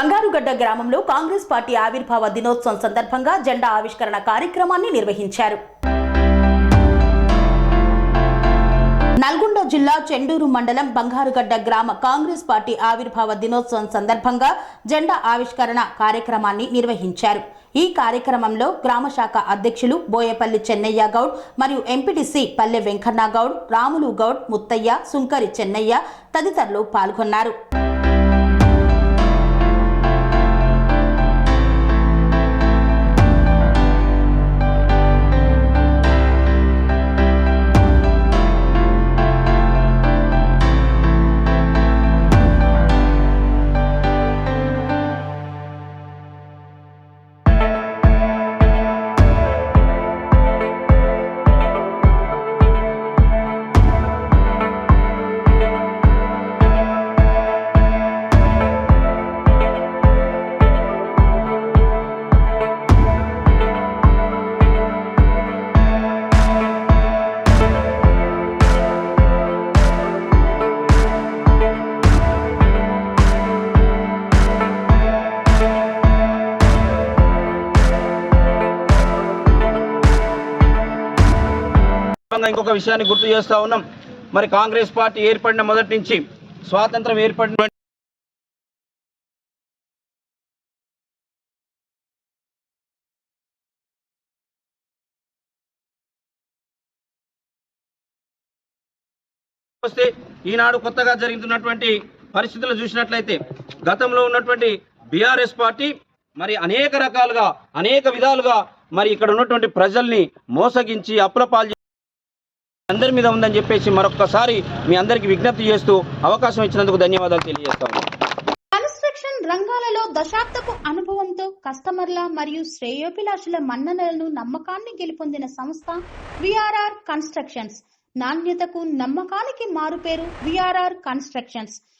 బంగారుగడ్డ గ్రామంలో కాంగ్రెస్ పార్టీ ఆవిర్భావ దినోత్సవం సందర్భంగా జెండా ఆవిష్కరణ కార్యక్రమాన్ని నిర్వహించారు. నల్గొండ జిల్లా చెండూరు మండలం బంగారుగడ్డ గ్రామ కాంగ్రెస్ పార్టీ ఆవిర్భావ దినోత్సవం సందర్భంగా జెండా ఆవిష్కరణ కార్యక్రమాన్ని నిర్వహించారు. ఈ కార్యక్రమంలో గ్రామ శాఖ అధ్యక్షులు బోయపల్లి చెన్నయ్య గౌడ్ మరియు ఎంపీటీసీ పల్లె వెంకన్న గౌడ్ రాములు గౌడ్ ముత్తయ్య సుంకరి చెన్నయ్య తదితరులు పాల్గొన్నారు. సందర్భంగా ఇంకొక విషయాన్ని గుర్తు చేస్తా ఉన్నాం. మరి కాంగ్రెస్ పార్టీ ఏర్పడిన మొదటి నుంచి స్వాతంత్రం ఏర్పడిన వస్తే ఈనాడు కొత్తగా జరుగుతున్నటువంటి పరిస్థితులు చూసినట్లయితే గతంలో ఉన్నటువంటి బీఆర్ఎస్ పార్టీ మరి అనేక రకాలుగా అనేక విధాలుగా మరి ఇక్కడ ఉన్నటువంటి ప్రజల్ని మోసగించి అప్పులపాలు అందరి మీద ఉందని చెప్పేసి మరొకసారి మీ అందరికీ విజ్ఞప్తి చేస్తూ అవకాశం ఇచ్చినందుకు ధన్యవాదాలు తెలియజేస్తాము. కన్స్ట్రక్షన్ రంగాలలో దశాబ్దపు అనుభవంతో కస్టమర్ల మరియు శ్రేయోభిలాషుల మన్ననలను నమ్మకాన్ని గెలుపొందిన సంస్థ విఆర్ఆర్ కన్స్ట్రక్షన్స్. నాణ్యతకు నమ్మకానికి మారుపేరు V R R constructions.